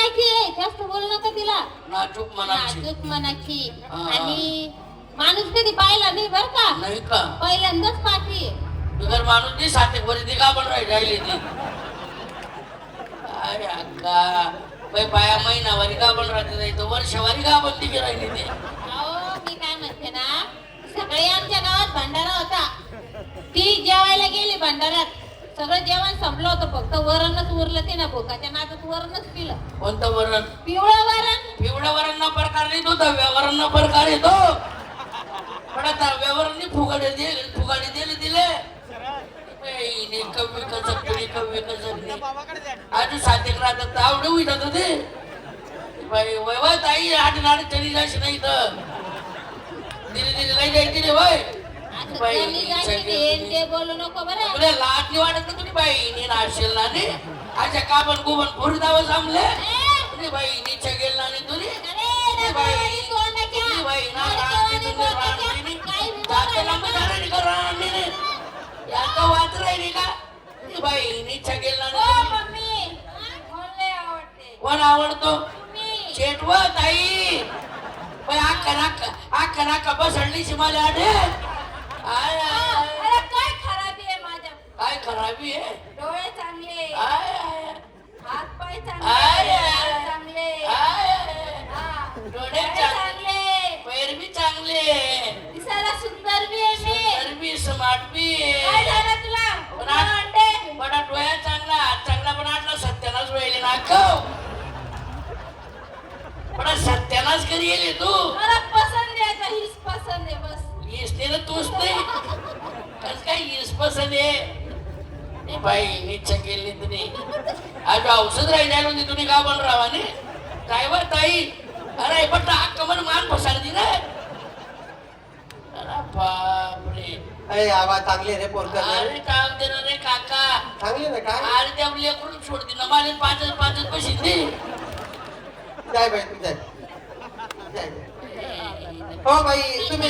म्हणायची जास्त बोलू नका तिला. नाचूक म्हणायची नाजूक हा. आणि माणूस कधी पाहिला नाही बर का? नाही का? पहिल्यांदाच पाठी तुझर माणूस ती साते बरी ती का पण राहिली राहिली ती. अरे अक्का. बाई बाया महिनावारी का पण राहते नाही तर वर्षवारी का पण तिथे राहिली ते. अहो मी काय म्हणते ना सकाळी आमच्या गावात भंडारा होता. ती जेवायला गेली भंडाऱ्यात. सगळं जेवण संपलं होतं फक्त वरणच उरलं ते ना भोकाच्या नादात वरणच पिलं. कोणतं वरण? पिवळं वरण. पिवळ्या वरण प्रकार नाही तो दहाव्या प्रकार येतो पण आता व्यवहारांनी फुगाडे दिले फुगाडे दिले दिले ने कसं कसं सात एक राहतात आवडे होईल आता ते बाई वय ताई आठ नाड तरी जायची नाही तर दिली दिली नाही जायची रे वय. ते बोलू नको बरं. तुला लाट नाही वाटत का तुझी बाई नी नाशेल ना नी अच्छा काबन फोडी दावा सामले तुझी बाई नीचे गेल ना नी तुझी बाई ना नी. ना का राहते नी. याचं वाच राहिली का? तुझी बाई ना नी आवडते. कोण आवडतो? शेटव ताई बाई अक्का नाक्का अक्का नाक्का बसडली शिमाले आडे. आय आय, आय. अरे काय खराबी आहे माझ्या? काय खराबी आहे? डोळे चांगले. आय आय. हात पाय आय, चांगले. आय. हात चांगले. आय हा. डोळे चांगले. पैर बी चांगले. दिसायला सुंदर बी आहे मी. तर बी स्मार्ट बी काय झालं तुला? पण तुला आ- अंडे बडा डोळ्या चांगला हात चांगला पण आटला सत्यानाच वेळेले नाकव बडा सत्यानाच कधी येले तू. मला पसंत आहे आता हीच पसंत आहे बस. औषध राहिल्या होती तुम्ही का बन राहा ने. काय वर ताई? अरे पण अक्का मन मान फसारती ना. अरे बापरे. अरे आवाज चांगली रे पोरकर अरे काम दे रे काका. चांगली ना काय? अरे त्या लेकरून सोडती ना. मला पाचच पाचच पैसे दे. जाय बाई तू जाय. हो बाई तुम्ही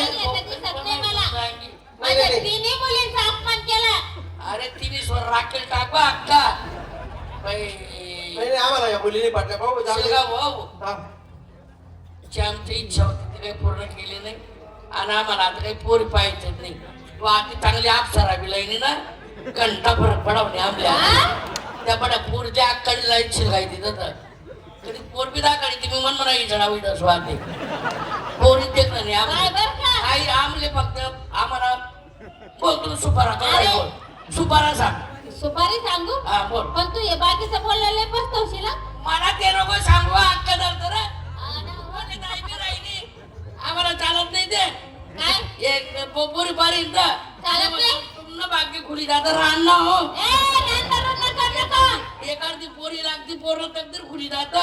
नाही नाही, माझ्या. तिन्ही मुलींचा अपमान केला. अरे तिने स्वर राखेल टाकू अक्का बाई. नाही, नाही, आम्हाला या मुलीने पाठल्या भाऊ जाऊ दे. शेगाव भाऊ. हा. ची आमची इच्छा होती ती काही पूर्ण केली नाही. आणि आम्हाला आता काही पोरी पाहिजेच नाही. व आता चांगली आपसारा बी लाईनी ना घंटा फरक पडावणे आपल्या त्या बड्या पोरच्या अक्काडी लाईन शिरगाय तिथं तर. कधी पोर बी दाखवली ती मी मन म्हणा इजडा विडा स्वाते. पोरी देख नाही आम्ही. बर का? आई आम्हाला बोल तू सुपारा काय बोल. सुपारा सांग. सुपारी सांगू? हा बोल. पण तू हे बाकीचं बोललेले पस्तवशील हं? मला ते नको सांगू अक्का धरतं रे कोणी नाही बी राहिली. आम्हाला चालत नाही ते. काय? एक पोपुरी तर चालत नाही? पूर्ण बाकी खुली जातं राहणं हो. ए नंतर नका नका एखादी पोरी लागती पोरं तकदीर खुली जात.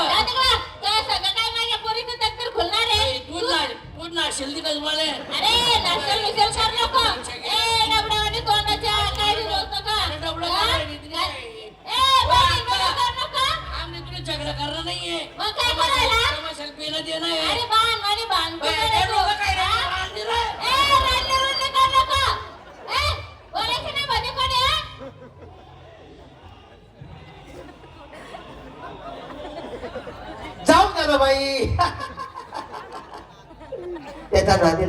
सगळं काय माझ्या पोरीचं तकदीर खुलणार आहे तू ना तू ना शिल्दी का तुम्हाला? अरे नाशल मिशल कर नको. ए डबडावानी तोंडाच्या काय बी बोलतो का? ए कर नको आम्ही तुला झगडा करणार नाहीये. मग काय करायला? तमाशाला पेनं देणं आहे अरे बाण वाणी बाण बाई, कुठं हे नको? लोकं काय रे? हा? रांधी रे. ए रडले रुडले कर नको ए बोलायचं नाही म्हणे कोणी हा? जाऊ द्या ना बाई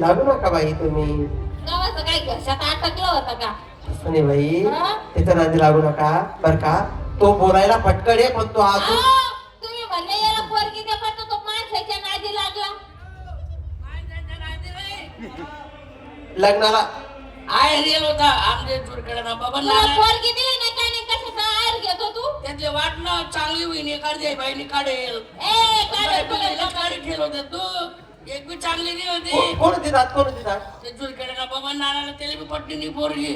लागू नका बाई तुम्ही. गावाचं काय घशात अटकलं होतं का? असं नाही बाई हा? त्याच्या नादी लागू नका बर का? तो बोलायला फटकड आहे पण तो. अजून अहो, तुम्ही म्हणले याला पोरगी दे पण तो माणसाच्या नादी लागला. लग्नाला. आहे रेल होता आमच्या चुरकडे ना बाबा तुला नाना पोरगी दिली नाही त्याने कशाचा आयर घेतो तू? त्यातले वाटणं चांगली होईन एखादी बाईने काढेल ए काय बाईला काढी ठेल होते तू. एक बी चांगली नाही होती. कोण देतात कोण देतात ते चुरकडे ना बाबा नानाला त्याला बी पटली नाही पोरगी.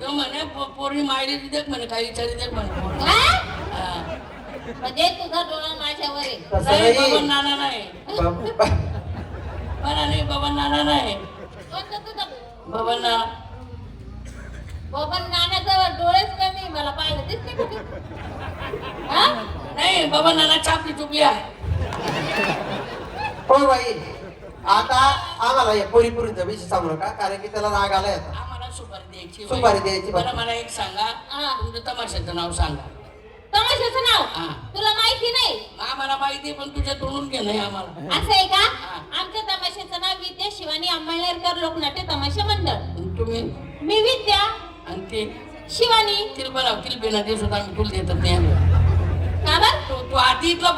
तो म्हणे पो- पोरगी मायली देख म्हणे काही विचारी देख म्हणे. पोरगी. हा. म्हणजे तुझा डोळा माझ्यावर. आहे तसं नाही बाबा नाही नाना नाही. बाबा बरा नाही बाबा नाना नाही. कोणतं तुझं? बाबा नाना बाबा डोळेच कमी मला पाहिलं दिसते का ते? हा? नाही बाबा नाना चापली चुपली आहे. हो बाई. आता आम्हाला या पोरी पोरींचा विषय सांगू नका कारण की त्याला राग आलाय आता. आम्हाला सुपारी द्यायची सुपारी द्यायची बरं. मला एक सांगा. हा. तुमचं तमाशाचं नाव सांगा. तमाशाचं नाव? हा. तुला माहिती नाही? आम्हाला माहिती पण तुझ्या तोडून घे नाही आम्हाला. असं आहे का. आमच्या तमाशाचं नाव विद्या शिवानी अंमळनेरकर लोकनाट्य तमाशा मंडळ. तुम्ही? मी विद्या आणि ते? शिवानी. तिला बोलाव तिला बिना दिवस होता आम्ही तुला देतात नाही आम्ही. तू तू आधी इथला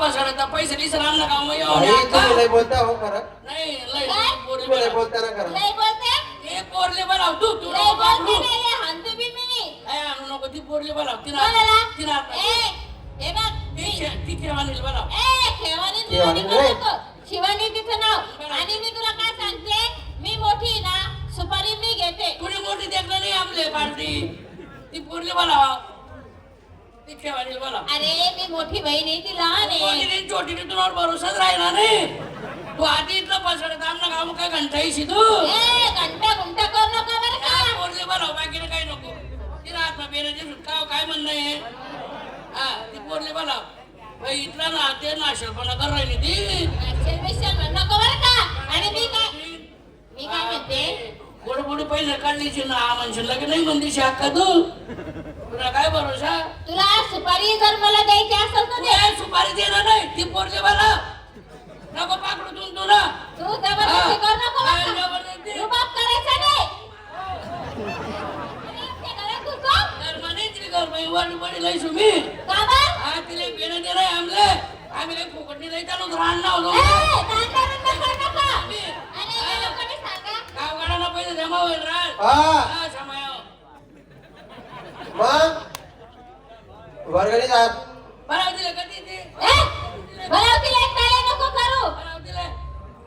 पैसे दिसला आणला का मग अरे? तुम्ही लय बोलता हो खरं नाही लय काय? पोरले तुम्ही लय बोलाव. बोलता ना खरं लय बोलते हे पोरले बोलाव तू तू लय नको बोलते पाकडू. नाही लय हाणते बी मी नाही. काय आणू नको ती पोरले बोलाव तिला कोणाला? तिला ए, हे बघ, ती मी- खे- ती ए, खेवानी खेवानी बिवानी नाही. करू नको. शिवानी तिचं नाव आणि मी तुला काय सांगते मी मोठी आहे ना सुपारी मी घेते कुणी मोठी देखलं नाही आपले पार्टी ती पोरले बोलावा ती अरे मी मोठी बहीण आहे ती लहान आहे. छोटी छोटी तुला भरोसाच राहिला नाही. तू आधी इथलं पसरत आमना काम काय घंटा येशी तू? ए घंटा घुंटा करू नका बरं का. काय पोरले बोलाव बाकीनं काही नको. तिला आत्मा बेराचे काय काय म्हणणं आहे? हा ती पोरले बोलाव बाई इथला ना ते नाशलपणा कर राहिली ती. म्हणू नको बरं का. आणि मी काय मी काय म्हणते? गोड गोडी पैसे काढलीची ना म्हणशील लगे नाही म्हणतीशी हक्का तू? तुला काय भरोसा? तुला सुपारी जर मला द्यायची असेल तर तू दे काय सुपारी देणार नाही ती पोरले बोला नको पाकडू तू तुला. तू जबरदस्ती करू नको काय? जबरदस्ती? रुबाब करायचा नाही. आणि ते घरात घुसव. तर म्हणे तिला घर बाई वाढ वाढी लई सुमी. का बरं? हा तिला घेणं देणं आहे आमले. आम्ही काही फुकटणी नाही चालू राहणार ए, नव्हतो दांडारून नका. नका. आणि या लोकांनी सांगा. गावगाड्यांना पैसे जमा होईल राहत हा. समाया मग? वर्गणी जात बराव दिले कधी ते ए, भरावतीला एक टाळे नको करू. बराव दिले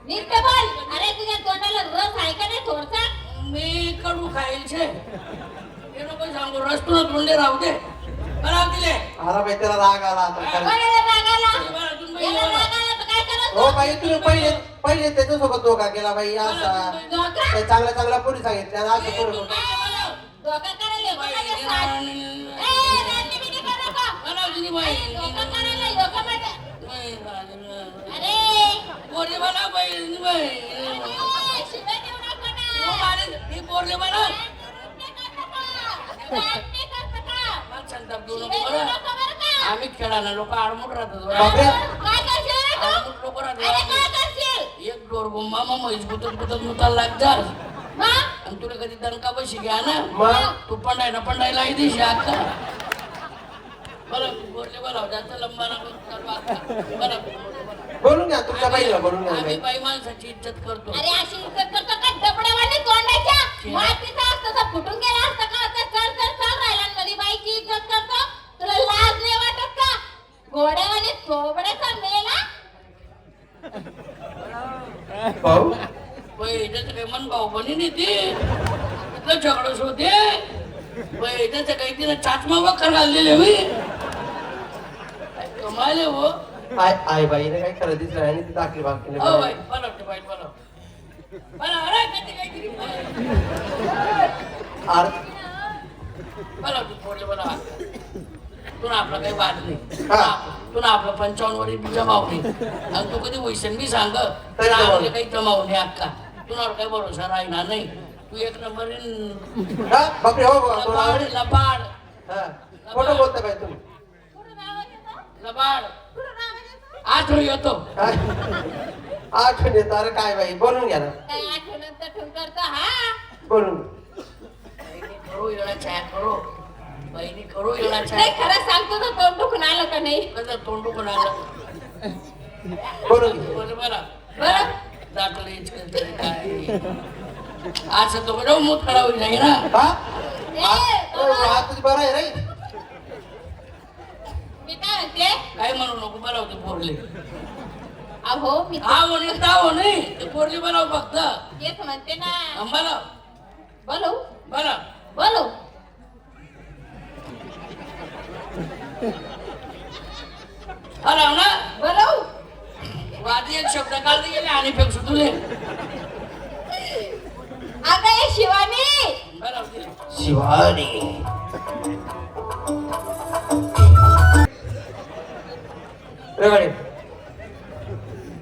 नीट बोल. अरे तुझ्या तोंडाला रस आहे का नाही थोडसा? मी कडू खाईल छे हे नको सांगू. रस्तून तोंडे राहू दे. बराव दिले अरे बाई त्याला राग आला. हो बाई तुम्ही पहिले पहिले त्याच्यासोबत धोका केला बाई असा. चांगल्या चांगल्या पोरी सांगितल्या असं पोरी? धोका करायला साथ. राणी- ए, राणी-बिणी करू नका. दिली बाई. धोका करायला. बाई, अरे पोरले बाई, बाई. शिव्या देऊ नको ना. पोरले? आम्ही खेळायला लोक आडमुट राहतात लोक? एक डोर गुम्मा मग मुताला लागतात? आणि तुला कधी दणका बशी घ्या ना? मग? तू पंडायला पंडायला आहे दिशी अक्का बरं बोलले बरं जास्त लंबा नको चालू अक्का बरं बोलून घ्या तुमच्या बाईला बोलून घ्या. आम्ही बाई. बाई माणसाची इज्जत करतो. अरे अशी इज्जत करतो का? डबड्यावानी तोंडाच्या? मातीचा असतं तर फुटून गेला असतं का? आता चल चल चल राहिला बाईची इज्जत करतो. तुला लाज नाही वाटत का? घोड्यावानी थोबड्याचा मेला भाऊ बाई त्याचं काही मन भाऊ बनी नाही ती. इथलं झगडस होते बाई त्याचं काही तिने चाचमा वखर घाललेले होई कमाले हो. आय आय बाईने काही खरं दिसलं नाही आणि ती दाखली बाकी हो बाई बनवते बाई बनव. बनवते बनवा. तुला आपला काही वाद नाही. हा. तुला आपलं पंचावन्न वरील जमाव नाही आणि तू कधी वैसन मी सांग काही तुला जमाव आपले नाही. काही जमाव नाही अक्का. तुला काही भरोसा राहणार नाही तू एक नंबर हा? बापरे हो लबाड आवडेल लबाड. हा. खोटं बोलता तुम्ही? येतो लबाड. काय आठवण येत. अरे काय बाई बोलून घ्या ना. हा? बोलून. बहिणी करू येणा छाया करू. बहिणी करू नाही छाया खरं सांगतो तर तोंड दुखून आलं का नाही? कसं तोंड कोणाला बोलून घ्या. बोल बरं बरं. असं तो बरं मूत खराब नाही ना. हा. हात तुझी बरं आहे रे. मी काय म्हणते? काय म्हणू नको बरं होते पोरले. अहो मी हा दाव नाही ते पोरले बरं फक्त. तेच म्हणते ना. बरं बोलू? बरं बोलू? बरं ना. एक शब्द काढते गेले आणि फेक सुटले अगं हे शिवानी! शिवानी. रेवाडी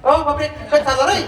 ओ बापरे काय चाललं रे?